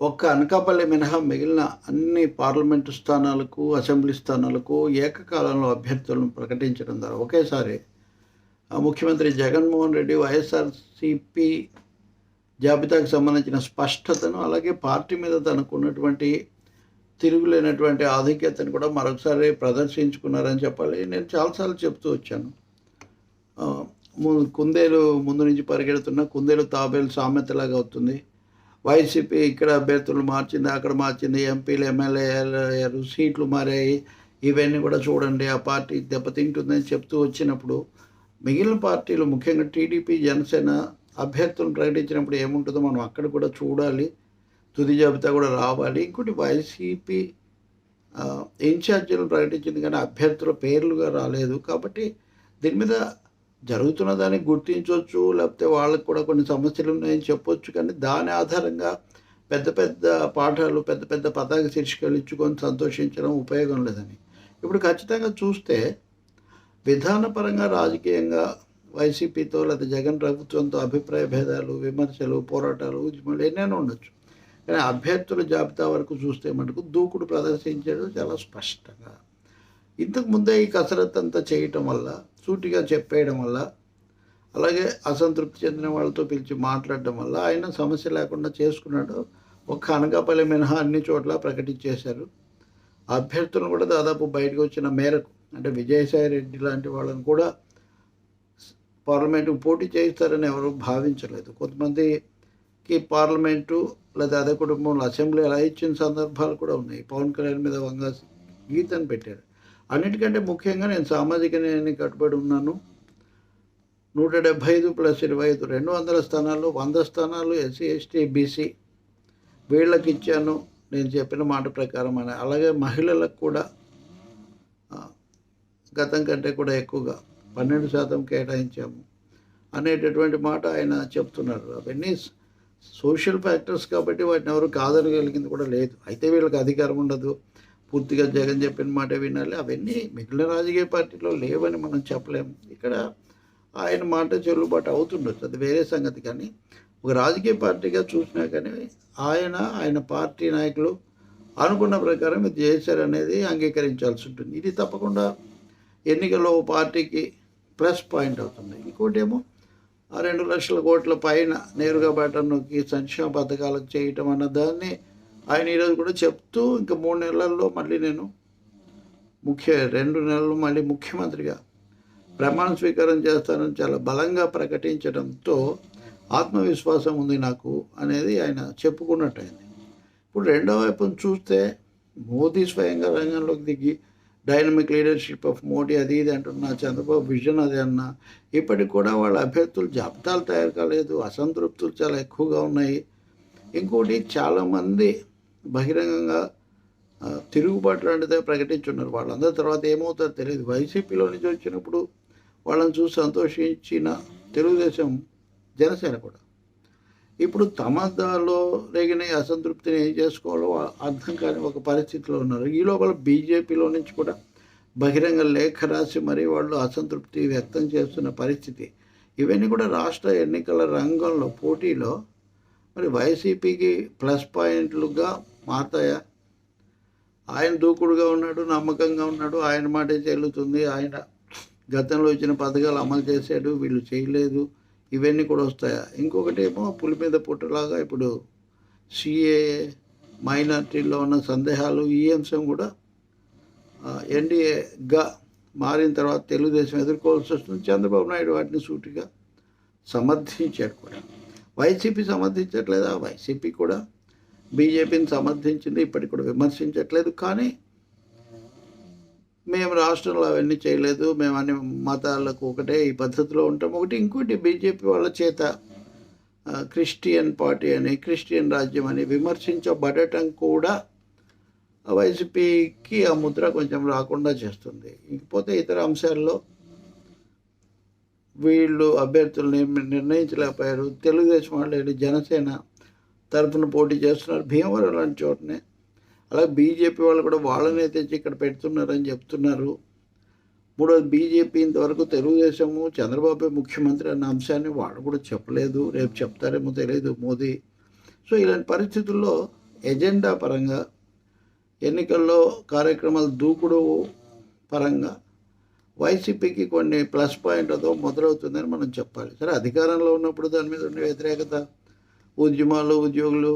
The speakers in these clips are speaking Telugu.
ఒక్క అనకాపల్లి మినహా మిగిలిన అన్ని పార్లమెంటు స్థానాలకు అసెంబ్లీ స్థానాలకు ఏకకాలంలో అభ్యర్థులను ప్రకటించడం ద్వారా ఒకేసారి ఆ ముఖ్యమంత్రి జగన్మోహన్ రెడ్డి వైఎస్ఆర్సిపి జాబితాకు సంబంధించిన స్పష్టతను అలాగే పార్టీ మీద తనకున్నటువంటి తిరుగులేనటువంటి ఆధిక్యతను కూడా మరొకసారి ప్రదర్శించుకున్నారని చెప్పాలి. నేను చాలాసార్లు చెప్తూ వచ్చాను. కుందేలు ముందు నుంచి పరిగెడుతున్న కుందేలు తాబేలు సామెతలాగా అవుతుంది. వైసీపీ ఇక్కడ అభ్యర్థులు మార్చింది అక్కడ మార్చింది ఎంపీలు ఎమ్మెల్యేలు సీట్లు మారాయి ఇవన్నీ కూడా చూడండి. ఆ పార్టీ దెబ్బతింటుందని చెప్తూ వచ్చినప్పుడు మిగిలిన పార్టీలు ముఖ్యంగా టీడీపీ జనసేన అభ్యర్థులను ప్రకటించినప్పుడు ఏముంటుందో మనం అక్కడ కూడా చూడాలి. తుది జాబితా కూడా రావాలి. ఇంకోటి వైసీపీ ఇన్ఛార్జీలను ప్రకటించింది కానీ అభ్యర్థుల పేర్లుగా రాలేదు. కాబట్టి దీని మీద జరుగుతున్న దాన్ని గుర్తించవచ్చు లేకపోతే వాళ్ళకి కూడా కొన్ని సమస్యలు ఉన్నాయని చెప్పొచ్చు. కానీ దాని ఆధారంగా పెద్ద పెద్ద పాఠాలు పెద్ద పెద్ద పతాక శీర్షికలు ఇచ్చుకొని సంతోషించడం ఉపయోగం లేదని. ఇప్పుడు ఖచ్చితంగా చూస్తే విధానపరంగా రాజకీయంగా వైసీపీతో లేదా జగన్ ప్రభుత్వంతో అభిప్రాయ భేదాలు విమర్శలు పోరాటాలు ఉద్యమాలు ఎన్నైనా ఉండొచ్చు. కానీ అభ్యర్థుల జాబితా వరకు చూస్తే మటుకు దూకుడు ప్రదర్శించడం చాలా స్పష్టంగా. ఇంతకు ముందే ఈ కసరత్తు అంతా చేయటం వల్ల సూటిగా చెప్పేయడం వల్ల అలాగే అసంతృప్తి చెందిన వాళ్ళతో పిలిచి మాట్లాడడం వల్ల ఆయన సమస్య లేకుండా చేసుకున్నాడు. ఒక్క అనకాపల్లి మినహా అన్ని చోట్ల ప్రకటించేశారు. అభ్యర్థులను కూడా దాదాపు బయటకు వచ్చిన మేరకు అంటే విజయసాయి రెడ్డి లాంటి వాళ్ళని కూడా పార్లమెంటుకు పోటీ చేయిస్తారని ఎవరు భావించలేదు. కొంతమందికి పార్లమెంటు లేదా అదే కుటుంబంలో అసెంబ్లీ అలా ఇచ్చిన సందర్భాలు కూడా ఉన్నాయి. పవన్ కళ్యాణ్ మీద వంగ గీతను పెట్టారు. అన్నిటికంటే ముఖ్యంగా నేను సామాజిక న్యాయాన్ని కట్టుబడి ఉన్నాను. నూట డెబ్భై ఐదు ప్లస్ ఇరవై ఐదు రెండు వందల స్థానాలు వంద స్థానాలు ఎస్సీ ఎస్టీ బీసీ వీళ్ళకి ఇచ్చాను. నేను చెప్పిన మాట ప్రకారం అని. అలాగే మహిళలకు కూడా గతం కంటే కూడా ఎక్కువగా పన్నెండు శాతం కేటాయించాము అనేటటువంటి మాట ఆయన చెప్తున్నారు. అవన్నీ సోషల్ ఫ్యాక్టర్స్ కాబట్టి వాటిని ఎవరు కాదనగలిగింది కూడా లేదు. అయితే వీళ్ళకి అధికారం ఉండదు. పూర్తిగా జగన్ చెప్పిన మాట వినాలి. అవన్నీ మిగిలిన రాజకీయ పార్టీలో లేవని మనం చెప్పలేము ఇక్కడ ఆయన మాట చెల్లుబాటు అవుతుండొచ్చు. అది వేరే సంగతి. కానీ ఒక రాజకీయ పార్టీగా చూసినా కానీ ఆయన ఆయన పార్టీ నాయకులు అనుకున్న ప్రకారం ఇది చేశారనేది అంగీకరించాల్సి ఉంటుంది. ఇది తప్పకుండా ఎన్నికల్లో ఓ పార్టీకి ప్లస్ పాయింట్ అవుతుంది. ఇంకోటి ఏమో ఆ రెండు లక్షల కోట్ల పైన నేరుగా బటన్ నొక్కి సంక్షేమ పథకాలకు చేయటం అన్న దాన్ని ఆయన ఈరోజు కూడా చెప్తూ ఇంకా మూడు నెలల్లో మళ్ళీ నేను ముఖ్య రెండు నెలలు మళ్ళీ ముఖ్యమంత్రిగా ప్రమాణ స్వీకారం చేస్తానని చాలా బలంగా ప్రకటించడంతో ఆత్మవిశ్వాసం ఉంది నాకు అనేది ఆయన చెప్పుకున్నట్టయింది. ఇప్పుడు రెండో వైపును చూస్తే మోదీ స్వయంగా రంగంలోకి దిగి డైనమిక్ లీడర్షిప్ ఆఫ్ మోడీ అది ఇది అంటున్నా చంద్రబాబు విజన్ అది అన్నా ఇప్పటికి కూడా వాళ్ళ అభ్యర్థులు జాబితాలు తయారు కాలేదు అసంతృప్తులు చాలా ఎక్కువగా ఉన్నాయి. ఇంకోటి చాలామంది బహిరంగంగా తిరుగుబాటు లాంటిదే ప్రకటించున్నారు. వాళ్ళందరి తర్వాత ఏమవుతారో తెలియదు. వైసీపీలో నుంచి వచ్చినప్పుడు వాళ్ళని చూసి సంతోషించిన తెలుగుదేశం జనసేన కూడా. ఇప్పుడు తమలో రేగిన అసంతృప్తిని ఏం చేసుకోవాలో అర్థం కాని ఒక పరిస్థితిలో ఉన్నారు. ఈ లోపల బీజేపీలో నుంచి కూడా బహిరంగ లేఖ రాసి మరీ వాళ్ళు అసంతృప్తి వ్యక్తం చేస్తున్న పరిస్థితి. ఇవన్నీ కూడా రాష్ట్ర ఎన్నికల రంగంలో పోటీలో మరి వైసీపీకి ప్లస్ పాయింట్లుగా మాతయ్య ఆయన దూకుడుగా ఉన్నాడు నమ్మకంగా ఉన్నాడు ఆయన మాటే చెల్లుతుంది ఆయన గతంలో ఇచ్చిన పథకాలు అమలు చేశాడు వీళ్ళు చేయలేదు ఇవన్నీ కూడా వస్తాయా? ఇంకొకటి ఏమో పులి మీద పుట్టలాగా ఇప్పుడు సిఏ మైనార్టీల్లో ఉన్న సందేహాలు ఈ అంశం కూడా ఎన్డీఏగా మారిన తర్వాత తెలుగుదేశం ఎదుర్కోవాల్సి వస్తుంది. చంద్రబాబు నాయుడు వాటిని సూటిగా సమర్థించాడు కూడా. వైసీపీ సమర్థించట్లేదా? వైసీపీ కూడా బీజేపీని సమర్థించింది ఇప్పటికి కూడా విమర్శించట్లేదు. కానీ మేము రాష్ట్రంలో అవన్నీ చేయలేదు. మేము అన్ని మతాలకు ఒకటే ఈ పద్ధతిలో ఉంటాం. ఒకటి ఇంకోటి బీజేపీ వాళ్ళ చేత క్రిస్టియన్ పార్టీ అని క్రిస్టియన్ రాజ్యం అని విమర్శించబడటం కూడా వైసీపీకి ఆ ముద్ర కొంచెం రాకుండా చేస్తుంది. ఇకపోతే ఇతర అంశాల్లో వీళ్ళు అభ్యర్థులని నిర్ణయించలేకపోయారు. తెలుగుదేశం వాళ్ళు జనసేన తరఫున పోటీ చేస్తున్నారు. భీమవరం లాంటి చోటనే. అలాగే బీజేపీ వాళ్ళు కూడా వాళ్ళనే తెచ్చి ఇక్కడ పెడుతున్నారని చెప్తున్నారు. మూడోది బీజేపీ ఇంతవరకు తెలుగుదేశము చంద్రబాబు ముఖ్యమంత్రి అన్న అంశాన్ని వాళ్ళు కూడా చెప్పలేదు. రేపు చెప్తారేమో తెలియదు మోదీ. సో ఇలాంటి పరిస్థితుల్లో ఎజెండా పరంగా ఎన్నికల్లో కార్యక్రమాలు దూకుడు పరంగా వైసీపీకి కొన్ని ప్లస్ పాయింట్లతో మొదలవుతుందని మనం చెప్పాలి. సరే అధికారంలో ఉన్నప్పుడు దాని మీద ఉండే వ్యతిరేకత ఉద్యమాలు ఉద్యోగులు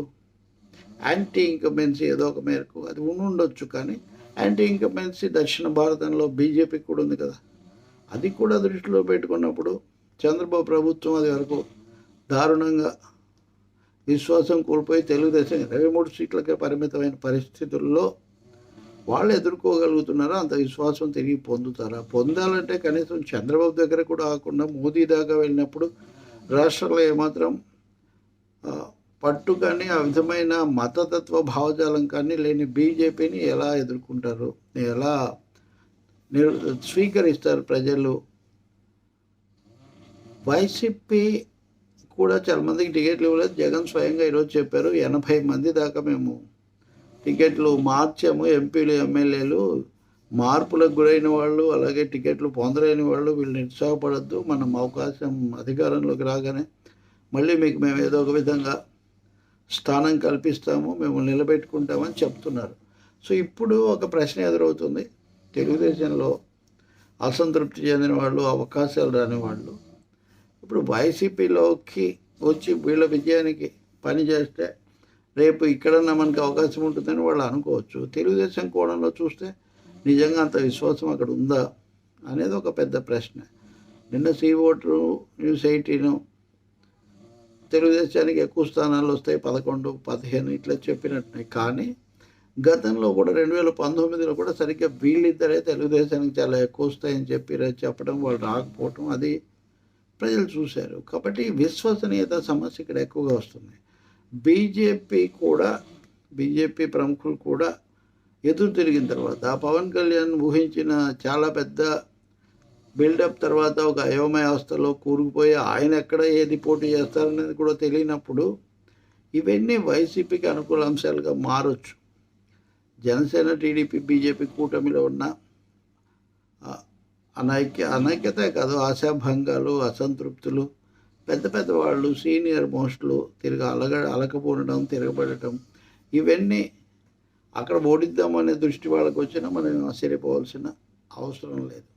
యాంటీ ఇంకమెన్సీ ఏదో ఒక మేరకు అది ఉండి ఉండొచ్చు కానీ యాంటీ ఇంకమెన్సీ దక్షిణ భారతంలో బీజేపీకి కూడా ఉంది కదా. అది కూడా దృష్టిలో పెట్టుకున్నప్పుడు చంద్రబాబు ప్రభుత్వం అది వరకు దారుణంగా విశ్వాసం కోల్పోయి తెలుగుదేశం ఇరవై మూడు సీట్లకే పరిమితమైన పరిస్థితుల్లో వాళ్ళు ఎదుర్కోగలుగుతున్నారా అంత విశ్వాసం తిరిగి పొందుతారా? పొందాలంటే కనీసం చంద్రబాబు దగ్గర కూడా కాకుండా మోదీ దాకా వెళ్ళినప్పుడు రాష్ట్రంలో ఏమాత్రం పట్టు కానీ ఆ విధమైన మతతత్వ భావజాలం కానీ లేని బీజేపీని ఎలా ఎదుర్కొంటారు? ఎలా నిర్ స్వీకరిస్తారు ప్రజలు? వైసీపీ కూడా చాలా మందికి టికెట్లు ఇవ్వలేదు. జగన్ స్వయంగా ఈరోజు చెప్పారు ఎనభై మంది దాకా మేము టికెట్లు మార్చాము. ఎంపీలు ఎమ్మెల్యేలు మార్పులకు గురైన వాళ్ళు అలాగే టికెట్లు పొందలేని వాళ్ళు వీళ్ళు నిరుత్సాహపడద్దు. మనం అవకాశం అధికారంలోకి రాగానే మళ్ళీ మీకు మేము ఏదో ఒక విధంగా స్థానం కల్పిస్తాము మేము నిలబెట్టుకుంటామని చెప్తున్నారు. సో ఇప్పుడు ఒక ప్రశ్న ఎదురవుతుంది. తెలుగుదేశంలో అసంతృప్తి చెందిన వాళ్ళు అవకాశాలు రాని వాళ్ళు. ఇప్పుడు వైసీపీలోకి వచ్చి వీళ్ళ విజయానికి పని చేస్తే రేపు ఇక్కడన్నా మనకి అవకాశం ఉంటుందని వాళ్ళు అనుకోవచ్చు. తెలుగుదేశం కోణంలో చూస్తే నిజంగా అంత విశ్వాసం అక్కడ ఉందా? అనేది ఒక పెద్ద ప్రశ్న. నిన్న సీ ఓటు న్యూస్ ఎయిటీను తెలుగుదేశానికి ఎక్కువ స్థానాలు వస్తాయి పదకొండు పదిహేను ఇట్లా చెప్పినట్టున్నాయి. కానీ గతంలో కూడా రెండు వేల పంతొమ్మిదిలో కూడా సరిగ్గా వీళ్ళిద్దరే తెలుగుదేశానికి చాలా ఎక్కువ వస్తాయని చెప్పి చెప్పడం వాళ్ళు రాకపోవటం అది ప్రజలు చూశారు. కాబట్టి విశ్వసనీయత సమస్య ఇక్కడ ఎక్కువగా వస్తుంది. బీజేపీ కూడా బీజేపీ ప్రముఖులు కూడా ఎదురు తిరిగిన తర్వాత ఆ పవన్ కళ్యాణ్ ఊహించిన చాలా పెద్ద బిల్డప్ తర్వాత ఒక అయోమయ అవస్థలో కూరుకుపోయి ఆయన ఎక్కడ ఏది పోటీ చేస్తారనేది కూడా తెలియనప్పుడు ఇవన్నీ వైసీపీకి అనుకూల అంశాలుగా మారొచ్చు. జనసేన టీడీపీ బీజేపీ కూటమిలో ఉన్న అనైక్య అనైక్యతే కాదు ఆశాభంగాలు అసంతృప్తులు పెద్ద పెద్ద వాళ్ళు సీనియర్ మోస్ట్లు తిరగ అలగ అలకపోనడం తిరగబడటం ఇవన్నీ అక్కడ ఓడిద్దామనే దృష్టి వాళ్ళకు వచ్చినా మనం ఆశ్చర్యపోవాల్సిన అవసరం లేదు.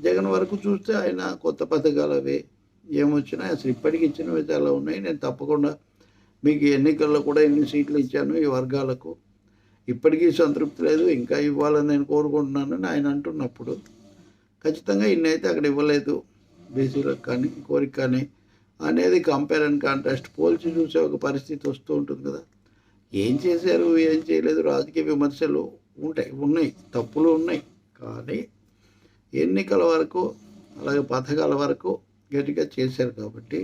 జగన్ వరకు చూస్తే ఆయన కొత్త పథకాలు అవి ఏమొచ్చినా అసలు ఇప్పటికి ఇచ్చినవి చాలా ఉన్నాయి. నేను తప్పకుండా మీకు ఎన్నికల్లో కూడా ఎన్ని సీట్లు ఇచ్చాను ఈ వర్గాలకు. ఇప్పటికీ సంతృప్తి లేదు. ఇంకా ఇవ్వాలని నేను కోరుకుంటున్నానని ఆయన అంటున్నప్పుడు ఖచ్చితంగా ఇన్ని అయితే అక్కడ ఇవ్వలేదు. బీసీలకు కానీ కోరిక కానీ అనేది కంపేర్ అండ్ కాంట్రాస్ట్ పోల్చి చూసే ఒక పరిస్థితి వస్తూ ఉంటుంది కదా. ఏం చేశారు ఏం చేయలేదు. రాజకీయ విమర్శలు ఉంటాయి ఉన్నాయి. తప్పులు ఉన్నాయి. కానీ ఎన్నికల వరకు అలాగే పథకాల వరకు గట్టిగా చేశారు కాబట్టి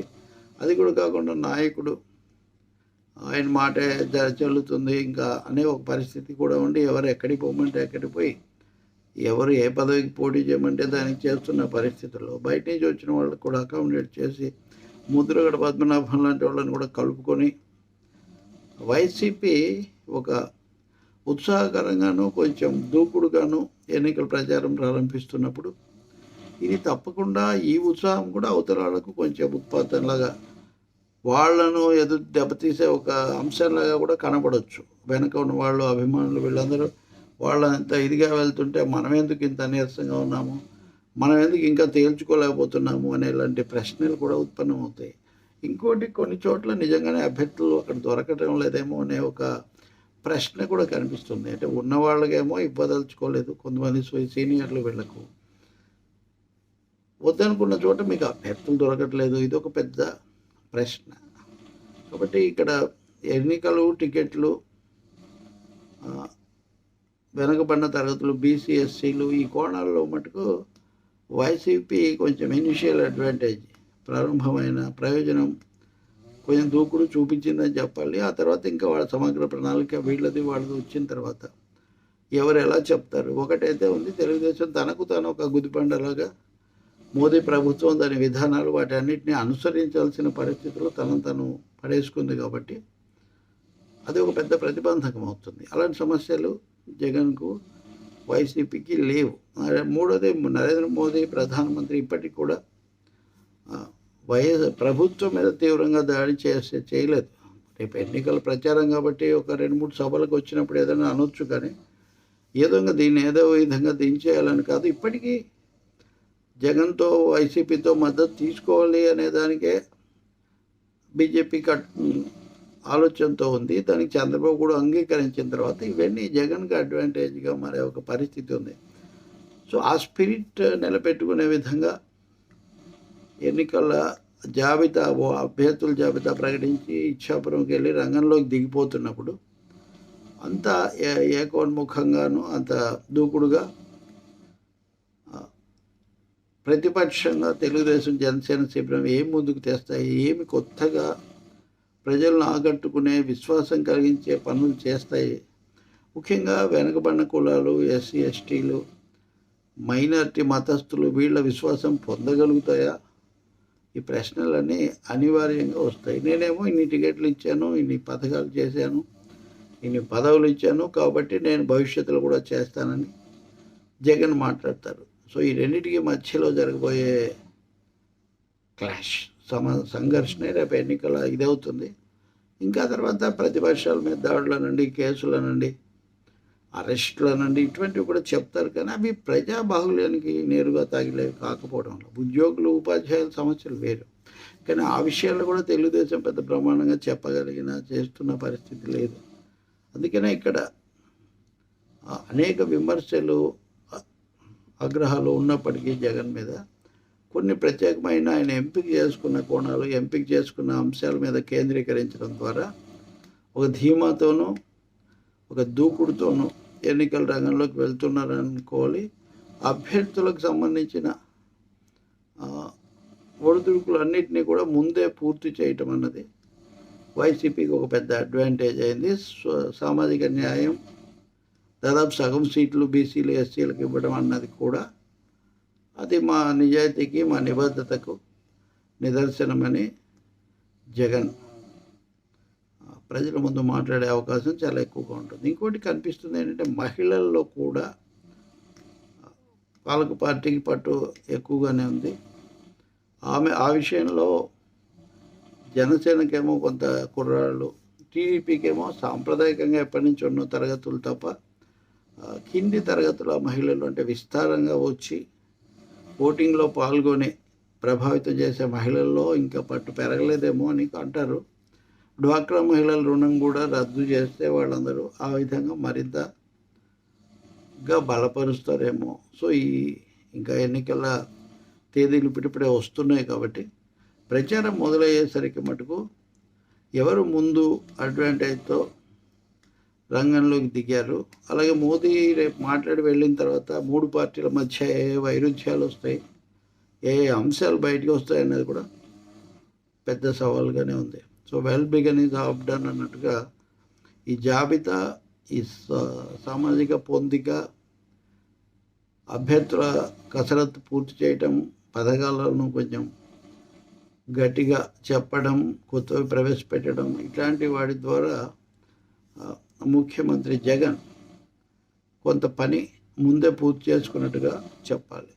అది కూడా కాకుండా నాయకుడు ఆయన మాటే జ- చెల్లుతుంది ఇంకా అనే ఒక పరిస్థితి కూడా ఉండి ఎవరు ఎక్కడికి పోమంటే ఎక్కడికి పోయి ఎవరు ఏ పదవికి పోటీ చేయమంటే దానికి చేస్తున్న పరిస్థితుల్లో బయట నుంచి వచ్చిన వాళ్ళకి కూడా అకామిడేట్ చేసి ముద్రగడ పద్మనాభం లాంటి వాళ్ళని కూడా కలుపుకొని వైసీపీ ఒక ఉత్సాహకరంగాను కొంచెం దూకుడుగాను ఎన్నికల ప్రచారం ప్రారంభిస్తున్నప్పుడు ఇది తప్పకుండా ఈ ఉత్సాహం కూడా అవతరాలకు కొంచెం ఉత్పాతంలాగా వాళ్ళను ఎదురు దెబ్బతీసే ఒక అంశంలాగా కూడా కనబడవచ్చు వెనక ఉన్న వాళ్ళు అభిమానులు వీళ్ళందరూ వాళ్ళంత ఇదిగా వెళ్తుంటే మనం ఎందుకు ఇంత నీరసంగా ఉన్నాము? మనం ఎందుకు ఇంకా తేల్చుకోలేకపోతున్నాము అనే ఇలాంటి ప్రశ్నలు కూడా ఉత్పన్నమవుతాయి. ఇంకోటి కొన్ని చోట్ల నిజంగానే అభ్యర్థులు అక్కడ దొరకటం లేదేమో అనే ఒక ప్రశ్న కూడా కనిపిస్తుంది. అంటే ఉన్న వాళ్ళకేమో ఇవ్వదలుచుకోలేదు కొంతమంది సీనియర్లు వీళ్ళకు. వద్దనుకున్న చోట మీకు అభ్యర్థులు దొరకట్లేదు. ఇది ఒక పెద్ద ప్రశ్న. కాబట్టి ఇక్కడ ఎన్నికలు టికెట్లు వెనకబడిన తరగతులు బీసీఎస్సీలు ఈ కోణాల్లో మటుకు వైసీపీ కొంచెం ఇనిషియల్ అడ్వాంటేజ్ ప్రారంభమైన ప్రయోజనం కొంచెం దూకుడు చూపించిందని చెప్పాలి. ఆ తర్వాత ఇంకా వాళ్ళ సమగ్ర ప్రణాళిక వీళ్ళది వాళ్ళది వచ్చిన తర్వాత ఎవరు ఎలా చెప్తారు? ఒకటైతే ఉంది తెలుగుదేశం తనకు తాను ఒక గుదిపండలాగా మోదీ ప్రభుత్వం దాని విధానాలు వాటి అన్నింటినీ అనుసరించాల్సిన పరిస్థితుల్లో తనను తను పడేసుకుంది కాబట్టి అది ఒక పెద్ద ప్రతిబంధకం అవుతుంది. అలాంటి సమస్యలు జగన్కు వైసీపీకి లేవు. మూడోది నరేంద్ర మోదీ ప్రధానమంత్రి ఇప్పటికి కూడా వైఎస్ ప్రభుత్వం మీద తీవ్రంగా దాడి చేసే చేయలేదు. రేపు ఎన్నికల ప్రచారం కాబట్టి ఒక రెండు మూడు సభలకు వచ్చినప్పుడు ఏదైనా అనొచ్చు కానీ ఏదో దీన్ని ఏదో విధంగా దించేయాలని కాదు. ఇప్పటికీ జగన్తో వైసీపీతో మద్దతు తీసుకోవాలి అనే దానికే బీజేపీ కట్ ఆలోచనతో ఉంది. దానికి చంద్రబాబు కూడా అంగీకరించిన తర్వాత ఇవన్నీ జగన్కి అడ్వాంటేజ్గా మారే ఒక పరిస్థితి ఉంది. సో ఆ స్పిరిట్ నిలబెట్టుకునే విధంగా ఎన్నికల జాబితా అభ్యర్థుల జాబితా ప్రకటించి ఇచ్చాపురంకి వెళ్ళి రంగంలోకి దిగిపోతున్నప్పుడు అంత ఏ- ఏకోన్ముఖంగాను అంత దూకుడుగా ప్రతిపక్షంగా తెలుగుదేశం జనసేన శిబిరం ఏం ముందుకు తెస్తాయి ఏమి కొత్తగా ప్రజలను ఆకట్టుకునే విశ్వాసం కలిగించే పనులు చేస్తాయి. ముఖ్యంగా వెనకబడిన కులాలు ఎస్సీ ఎస్టీలు మైనార్టీ మతస్థులు వీళ్ళ విశ్వాసం పొందగలుగుతాయా? ఈ ప్రశ్నలన్నీ అనివార్యంగా వస్తాయి. నేనేమో ఇన్ని టికెట్లు ఇచ్చాను ఇన్ని పథకాలు చేశాను ఇన్ని పదవులు ఇచ్చాను కాబట్టి నేను భవిష్యత్తులో కూడా చేస్తానని జగన్ మాట్లాడతారు. సో ఈ రెండింటికి మధ్యలో జరగబోయే క్లాష్ సమ సంఘర్షణ రేపు ఎన్నికల ఇదవుతుంది. ఇంకా తర్వాత ప్రతిపక్షాల మీద దాడులనండి కేసులనండి కేసుల నుండి ఇటువంటివి కూడా చెప్తారు. కానీ అవి ప్రజా బాహుళ్యానికి నేరుగా తగిలేవి కాకపోవడం వల్ల ఉద్యోగులు ఉపాధ్యాయుల సమస్యలు వేరు. కానీ ఆ విషయాల్లో కూడా తెలుగుదేశం పెద్ద ప్రమాణంగా చెప్పగలిగిన చేస్తున్న పరిస్థితి లేదు. అందుకనే ఇక్కడ అనేక విమర్శలు ఆగ్రహాలు ఉన్నప్పటికీ జగన్ మీద కొన్ని ప్రత్యేకమైన ఆయన ఎంపిక చేసుకున్న కోణాలు ఎంపిక చేసుకున్న అంశాల మీద కేంద్రీకరించడం ద్వారా ఒక ధీమాతోనూ ఒక దూకుడుతోనూ ఎన్నికల రంగంలోకి వెళ్తున్నారనుకోవాలి. అభ్యర్థులకు సంబంధించిన ఒడిదుడుకులు అన్నింటినీ కూడా ముందే పూర్తి చేయటం అన్నది వైసీపీకి ఒక పెద్ద అడ్వాంటేజ్ అయింది. సామాజిక న్యాయం దాదాపు సగం సీట్లు బీసీలు ఎస్సీలకు ఇవ్వడం అన్నది కూడా అది మా నిజాయితీకి మా నిబద్ధతకు నిదర్శనమని జగన్ ప్రజల ముందు మాట్లాడే అవకాశం చాలా ఎక్కువగా ఉంటుంది. ఇంకోటి కనిపిస్తుంది ఏంటంటే మహిళల్లో కూడా వాళ్ళకు పాలక పార్టీకి పట్టు ఎక్కువగానే ఉంది. ఆమె ఆ విషయంలో జనసేనకేమో కొంత కుర్రాళ్ళు టీడీపీకేమో సాంప్రదాయకంగా ఎప్పటి నుంచి ఉన్న తరగతులు తప్ప కింది తరగతుల మహిళలు అంటే విస్తారంగా వచ్చి ఓటింగ్లో పాల్గొని ప్రభావితం చేసే మహిళల్లో ఇంకా పట్టు పెరగలేదేమో అని అంటారు. డ్వాక్రా మహిళల రుణం కూడా రద్దు చేస్తే వాళ్ళందరూ ఆ విధంగా మరింతగా బలపరుస్తారేమో. సో ఈ ఇంకా ఎన్నికల తేదీలు ఇప్పుడిప్పుడే వస్తున్నాయి కాబట్టి ప్రచారం మొదలయ్యేసరికి మటుకు ఎవరు ముందు అడ్వాంటేజ్తో రంగంలోకి దిగారు. అలాగే మోదీ రేపు మాట్లాడి వెళ్ళిన తర్వాత మూడు పార్టీల మధ్య ఏ వైరుధ్యాలు వస్తాయి ఏ అంశాలు బయటకు వస్తాయి అనేది కూడా పెద్ద సవాల్గానే ఉంది. So well begun is half done అన్నట్టుగా ఈ జాబితా ఈ సా- సామాజిక పొందిక అభ్యర్థుల కసరత్తు పూర్తి చేయటం పథకాలను కొంచెం గట్టిగా చెప్పడం కొత్తవి ప్రవేశపెట్టడం ఇట్లాంటి వాటి ద్వారా ముఖ్యమంత్రి జగన్ కొంత పని ముందే పూర్తి చేసుకున్నట్టుగా చెప్పాలి.